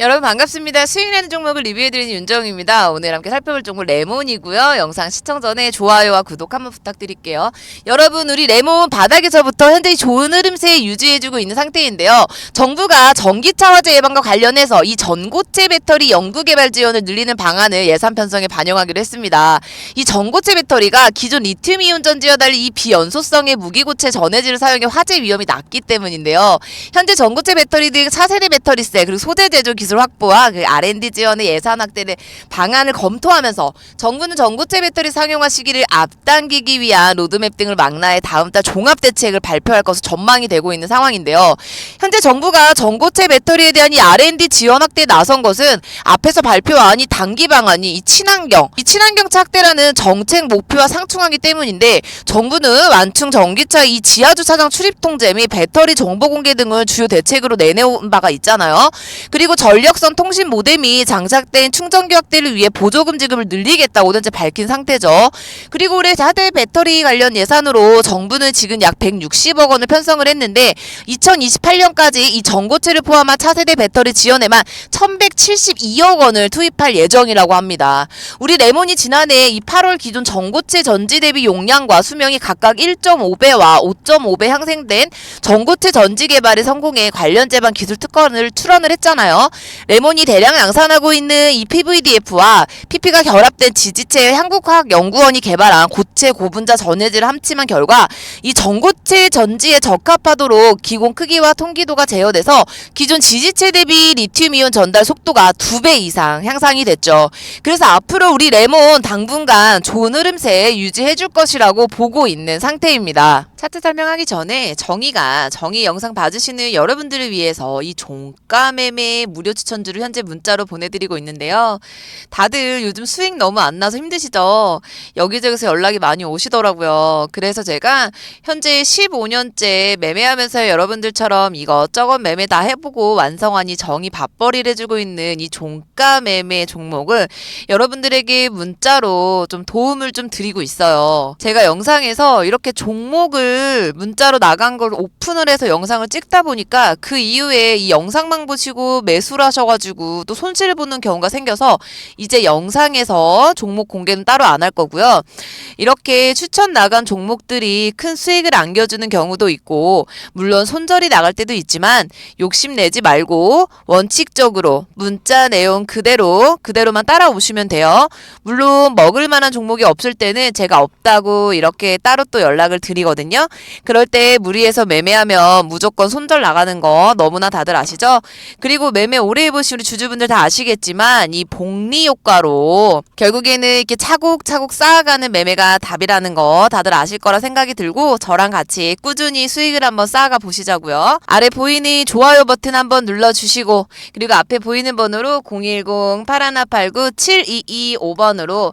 여러분 반갑습니다. 수익내는 종목을 리뷰해드리는 윤정입니다. 오늘 함께 살펴볼 종목 레몬이고요. 영상 시청 전에 좋아요와 구독 한번 부탁드릴게요. 여러분 우리 레몬 바닥에서부터 현재 좋은 흐름세 유지해주고 있는 상태인데요. 정부가 전기차 화재 예방과 관련해서 이 전고체 배터리 연구 개발 지원을 늘리는 방안을 예산 편성에 반영하기로 했습니다. 이 전고체 배터리가 기존 리튬이온 전지와 달리 이 비연소성의 무기고체 전해질을 사용해 화재 위험이 낮기 때문인데요. 현재 전고체 배터리 등 차세대 배터리세 그리고 소재 제조 기술 확보와 그 R&D 지원의 예산 확대를 방안을 검토하면서 정부는 전고체 배터리 상용화 시기를 앞당기기 위한 로드맵 등을 망라해 다음 달 종합 대책을 발표할 것으로 전망이 되고 있는 상황인데요. 현재 정부가 전고체 배터리에 대한 이 R&D 지원 확대에 나선 것은 앞에서 발표한 이 단기 방안이 이 친환경, 이 친환경 착대라는 정책 목표와 상충하기 때문인데 정부는 완충 전기차 이 지하 주차장 출입 통제 및 배터리 정보 공개 등을 주요 대책으로 내내온 바가 있잖아요. 그리고 전 력선 통신 모뎀이 장착된 충전기 확대를 위해 보조금 지급을 늘리겠다고 현재 밝힌 상태죠. 그리고 올해 차대 배터리 관련 예산으로 정부는 지금 약 160억 원을 편성을 했는데 2028년까지 이 전고체를 포함한 차세대 배터리 지원에만 1172억 원을 투입할 예정이라고 합니다. 우리 레몬이 지난해 이 8월 기존 전고체 전지 대비 용량과 수명이 각각 1.5배와 5.5배 향상된 전고체 전지 개발에 성공해 관련 제반 기술 특허를 출원을 했잖아요. 레몬이 대량 양산하고 있는 이 PVDF와 PP가 결합된 지지체 한국화학연구원이 개발한 고체 고분자 전해질을 함침한 결과 이 전고체 전지에 적합하도록 기공 크기와 통기도가 제어돼서 기존 지지체 대비 리튬이온 전달 속도가 두 배 이상 향상이 됐죠. 그래서 앞으로 우리 레몬 당분간 좋은 흐름세 유지해줄 것이라고 보고 있는 상태입니다. 차트 설명하기 전에 정의가 정의 영상 봐주시는 여러분들을 위해서 이 종가 매매 무료 추천주를 현재 문자로 보내드리고 있는데요. 다들 요즘 수익 너무 안 나서 힘드시죠? 여기저기서 연락이 많이 오시더라고요. 그래서 제가 현재 15년째 매매하면서 여러분들처럼 이것저것 매매 다 해보고 완성한 이 정의 밥벌이를 해주고 있는 이 종가 매매 종목을 여러분들에게 문자로 좀 도움을 좀 드리고 있어요. 제가 영상에서 이렇게 종목을 문자로 나간 걸 오픈을 해서 영상을 찍다 보니까 그 이후에 이 영상만 보시고 매수를 하셔가지고 또 손실을 보는 경우가 생겨서 이제 영상에서 종목 공개는 따로 안 할 거고요. 이렇게 추천 나간 종목들이 큰 수익을 안겨주는 경우도 있고, 물론 손절이 나갈 때도 있지만, 욕심내지 말고, 원칙적으로 문자 내용 그대로, 그대로만 따라오시면 돼요. 물론 먹을 만한 종목이 없을 때는 제가 없다고 이렇게 따로 또 연락을 드리거든요. 그럴 때 무리해서 매매하면 무조건 손절 나가는 거 너무나 다들 아시죠? 그리고 매매 오래 해보신 우리 주주분들 다 아시겠지만, 이 복리 효과로 결국에는 이렇게 차곡차곡 쌓아가는 매매가 답이라는 거 다들 아실 거라 생각이 들고 저랑 같이 꾸준히 수익을 한번 쌓아가 보시자고요. 아래 보이는 좋아요 버튼 한번 눌러주시고 그리고 앞에 보이는 번호로 010-8189-7225번으로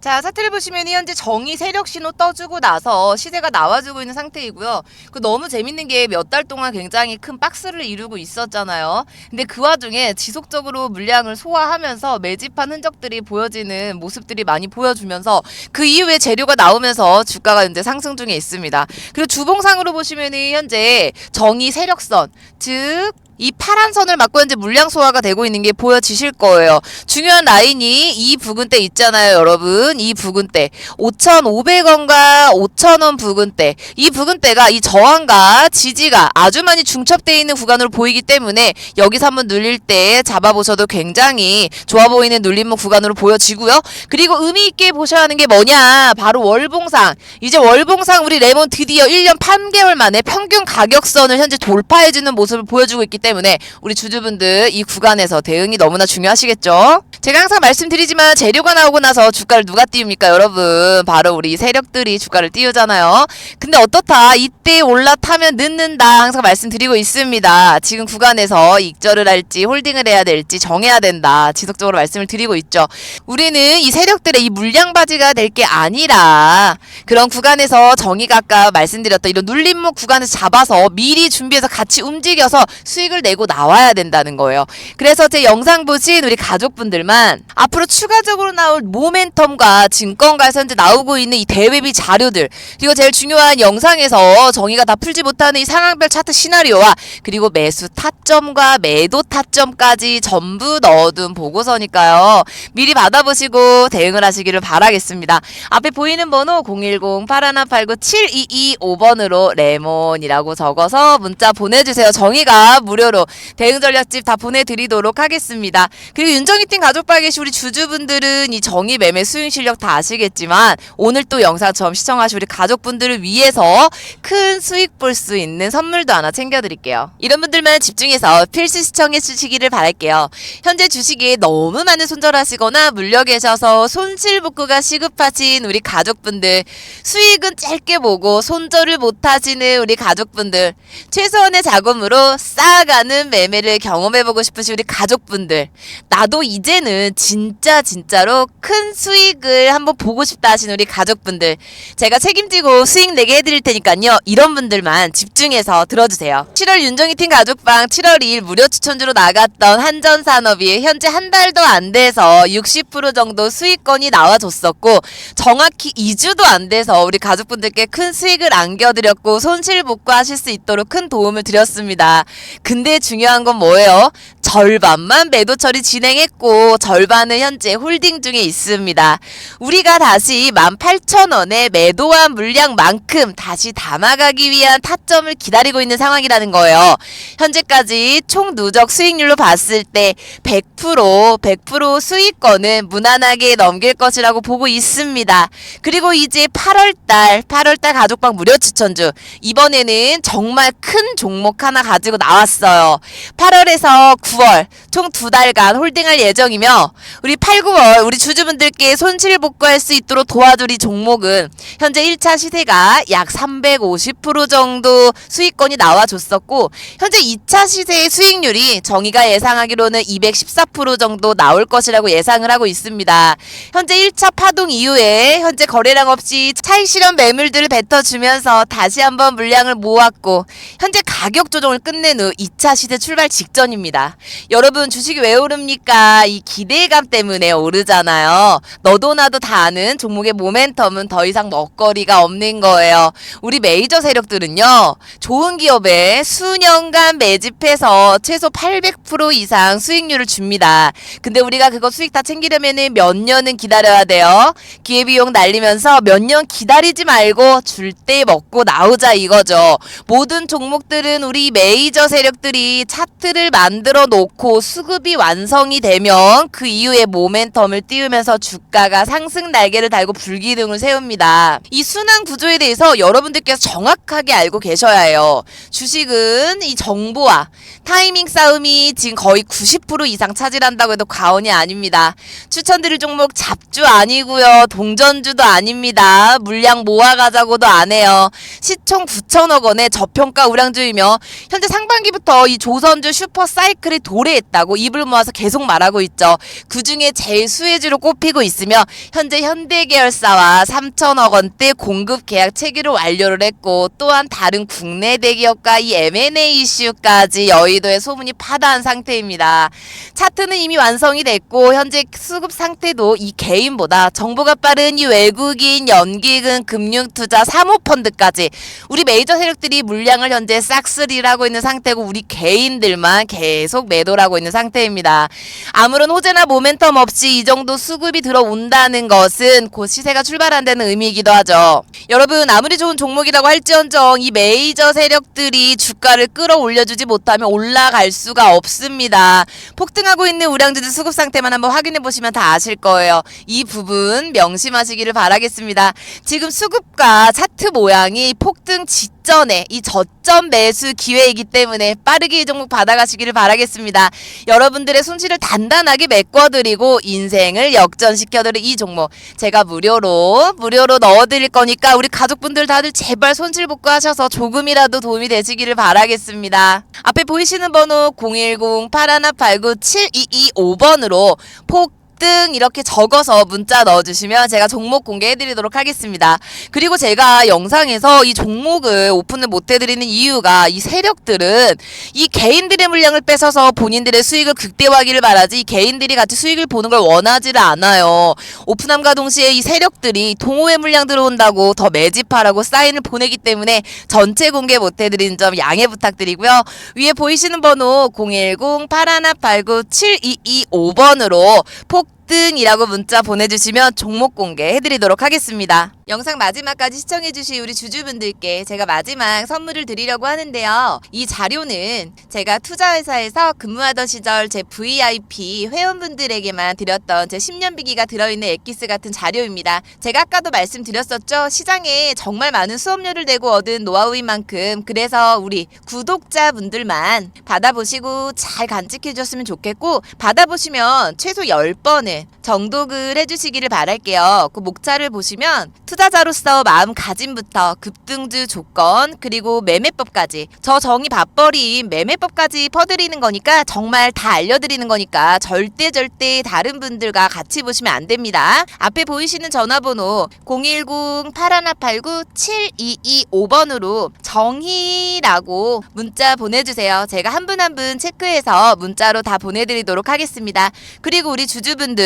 자, 사태를 보시면 현재 정의 세력 신호 떠주고 나서 시세가 나와주고 있는 상태이고요. 그 너무 재밌는 게 몇 달 동안 굉장히 큰 박스를 이루고 있었잖아요. 근데 그 와중에 지속적으로 물량을 소화하면서 매집한 흔적들이 보여지는 모습들이 많이 보여주면서 그 이후에 재료가 나오면서 주가가 현재 상승 중에 있습니다. 그리고 주봉상으로 보시면은 현재 정의 세력선, 즉 이 파란 선을 맞고 현재 물량 소화가 되고 있는 게 보여지실 거예요. 중요한 라인이 이 부근대 있잖아요, 여러분. 이 부근대. 5,500원과 5,000원 부근대. 이 부근대가 이 저항과 지지가 아주 많이 중첩되어 있는 구간으로 보이기 때문에 여기서 한번 눌릴 때 잡아보셔도 굉장히 좋아 보이는 눌림목 구간으로 보여지고요. 그리고 의미 있게 보셔야 하는 게 뭐냐? 바로 월봉상. 이제 월봉상 우리 레몬 드디어 1년 8개월 만에 평균 가격선을 현재 돌파해주는 모습을 보여주고 있기 때문에 때문에 우리 주주분들 이 구간에서 대응이 너무나 중요하시겠죠? 제가 항상 말씀드리지만 재료가 나오고 나서 주가를 누가 띄웁니까 여러분? 바로 우리 세력들이 주가를 띄우잖아요. 근데 어떻다? 이때 올라타면 늦는다. 항상 말씀드리고 있습니다. 지금 구간에서 익절을 할지 홀딩을 해야 될지 정해야 된다. 지속적으로 말씀을 드리고 있죠. 우리는 이 세력들의 이 물량바지가 될 게 아니라 그런 구간에서 정의가 아까 말씀드렸던 이런 눌림목 구간에서 잡아서 미리 준비해서 같이 움직여서 수익을 내고 나와야 된다는 거예요. 그래서 제 영상 보신 우리 가족분들만 앞으로 추가적으로 나올 모멘텀과 증권가에서 현재 나오고 있는 이 대외비 자료들 그리고 제일 중요한 영상에서 정의가 다 풀지 못하는 이 상황별 차트 시나리오와 그리고 매수 타점과 매도 타점까지 전부 넣어둔 보고서니까요. 미리 받아보시고 대응을 하시기를 바라겠습니다. 앞에 보이는 번호 010-8189-7225번으로 레몬이라고 적어서 문자 보내주세요. 정의가 무료 로 대응 전략집 다 보내드리도록 하겠습니다. 그리고 윤정희팀 가족방 계신 우리 주주분들은 이 정의 매매 수익 실력 다 아시겠지만 오늘 또 영상 처음 시청하신 우리 가족분들을 위해서 큰 수익 볼 수 있는 선물도 하나 챙겨드릴게요. 이런 분들만 집중해서 필수 시청해 주시기를 바랄게요. 현재 주식에 너무 많은 손절하시거나 물려 계셔서 손실 복구가 시급하신 우리 가족분들 수익은 짧게 보고 손절을 못하시는 우리 가족분들 최소한의 자금으로 쌓아 가는 매매를 경험해보고 싶으신 우리 가족분들 나도 이제는 진짜 진짜로 큰 수익을 한번 보고 싶다 하시는 우리 가족분들 제가 책임지고 수익 내게 해드릴 테니까요 이런 분들만 집중해서 들어주세요 7월 윤정희팀 가족방 7월 2일 무료 추천주로 나갔던 한전산업이 현재 한 달도 안 돼서 60% 정도 수익권이 나와줬었고 정확히 2주도 안 돼서 우리 가족분들께 큰 수익을 안겨드렸고 손실 복구하실 수 있도록 큰 도움을 드렸습니다. 근데 중요한 건 뭐예요? 절반만 매도 처리 진행했고 절반은 현재 홀딩 중에 있습니다. 우리가 다시 18,000원에 매도한 물량만큼 다시 담아가기 위한 타점을 기다리고 있는 상황이라는 거예요. 현재까지 총 누적 수익률로 봤을 때 100% 100% 수익권은 무난하게 넘길 것이라고 보고 있습니다. 그리고 이제 8월달 8월달 가족방 무료 추천주 이번에는 정말 큰 종목 하나 가지고 나왔어 요. 8월에서 9월 총 두 달간 홀딩할 예정이며 우리 8, 9월 우리 주주분들께 손실 복구할 수 있도록 도와줄 이 종목은 현재 1차 시세가 약 350% 정도 수익권이 나와줬었고 현재 2차 시세의 수익률이 정의가 예상하기로는 214% 정도 나올 것이라고 예상을 하고 있습니다. 현재 1차 파동 이후에 현재 거래량 없이 차익 실현 매물들을 뱉어주면서 다시 한번 물량을 모았고 현재 가격 조정을 끝낸 후 2차 시세 출발 직전입니다. 여러분 주식이 왜 오릅니까? 이 기대감 때문에 오르잖아요. 너도 나도 다 아는 종목의 모멘텀은 더 이상 먹거리가 없는 거예요. 우리 메이저 세력들은요. 좋은 기업에 수년간 매집해서 최소 800% 이상 수익률을 줍니다. 근데 우리가 그거 수익 다 챙기려면은 몇 년은 기다려야 돼요. 기회비용 날리면서 몇 년 기다리지 말고 줄 때 먹고 나오자 이거죠. 모든 종목들은 우리 메이저 세력들이 차트를 만들어 놓고 수급이 완성이 되면 그 이후에 모멘텀을 띄우면서 주가가 상승 날개를 달고 불기둥을 세웁니다. 이 순환 구조에 대해서 여러분들께서 정확하게 알고 계셔야 해요. 주식은 이 정보와 타이밍 싸움이 지금 거의 90% 이상 차지한다고 해도 과언이 아닙니다. 추천드릴 종목 잡주 아니고요. 동전주도 아닙니다. 물량 모아가자고도 안 해요. 시총 9천억 원의 저평가 우량주이며 현재 상반기부터 이 조선주 슈퍼 사이클이 도래했다고 입을 모아서 계속 말하고 있죠. 그 중에 제일 수혜주로 꼽히고 있으며 현재 현대계열사와 3천억 원대 공급 계약 체계로 완료를 했고 또한 다른 국내 대기업과 이 M&A 이슈까지 여의도에 소문이 파다한 상태입니다. 차트는 이미 완성이 됐고 현재 수급 상태도 이 개인보다 정보가 빠른 이 외국인 연기금 금융투자 사모펀드까지 우리 메이저 세력들이 물량을 현재 싹쓸이를 하고 있는 상태고 우리 개인들만 계속 매도를 하고 있는 상태입니다. 아무런 호재나 모멘텀 없이 이 정도 수급이 들어온다는 것은 곧 시세가 출발한다는 의미이기도 하죠. 여러분 아무리 좋은 종목이라고 할지언정 이 메이저 세력들이 주가를 끌어올려주지 못하면 올라갈 수가 없습니다. 폭등하고 있는 우량주들 수급 상태만 한번 확인해 보시면 다 아실 거예요. 이 부분 명심하시기를 바라겠습니다. 지금 수급과 차트 모양이 폭등 지 직전에 이 저점 매수 기회이기 때문에 빠르게 이 종목 받아가시기를 바라겠습니다. 여러분들의 손실을 단단하게 메꿔드리고 인생을 역전시켜드릴 이 종목 제가 무료로 무료로 넣어드릴 거니까 우리 가족분들 다들 제발 손실 복구하셔서 조금이라도 도움이 되시기를 바라겠습니다. 앞에 보이시는 번호 010-8189-7225번으로 폭 등 이렇게 적어서 문자 넣어주시면 제가 종목 공개해드리도록 하겠습니다. 그리고 제가 영상에서 이 종목을 오픈을 못해드리는 이유가 이 세력들은 이 개인들의 물량을 뺏어서 본인들의 수익을 극대화하기를 바라지 이 개인들이 같이 수익을 보는 걸 원하지를 않아요. 오픈함과 동시에 이 세력들이 동호회 물량 들어온다고 더 매집하라고 사인을 보내기 때문에 전체 공개 못해드리는 점 양해 부탁드리고요. 위에 보이시는 번호 010-8189-7225번으로 폭 등이라고 문자 보내주시면 종목 공개해드리도록 하겠습니다. 영상 마지막까지 시청해주신 우리 주주분들께 제가 마지막 선물을 드리려고 하는데요. 이 자료는 제가 투자회사에서 근무하던 시절 제 VIP 회원분들에게만 드렸던 제 10년 비기가 들어있는 엑기스 같은 자료입니다. 제가 아까도 말씀드렸었죠. 시장에 정말 많은 수업료를 내고 얻은 노하우인 만큼 그래서 우리 구독자분들만 받아보시고 잘 간직해 주셨으면 좋겠고 받아보시면 최소 10번은 정독을 해주시기를 바랄게요. 그 목차를 보시면 투자자로서 마음가짐부터 급등주 조건 그리고 매매법까지 저 정이 밥벌이인 매매법까지 퍼드리는 거니까 정말 다 알려드리는 거니까 절대 절대 다른 분들과 같이 보시면 안 됩니다. 앞에 보이시는 전화번호 010-8189-7225번으로 정희라고 문자 보내주세요. 제가 한 분 한 분 체크해서 문자로 다 보내드리도록 하겠습니다. 그리고 우리 주주분들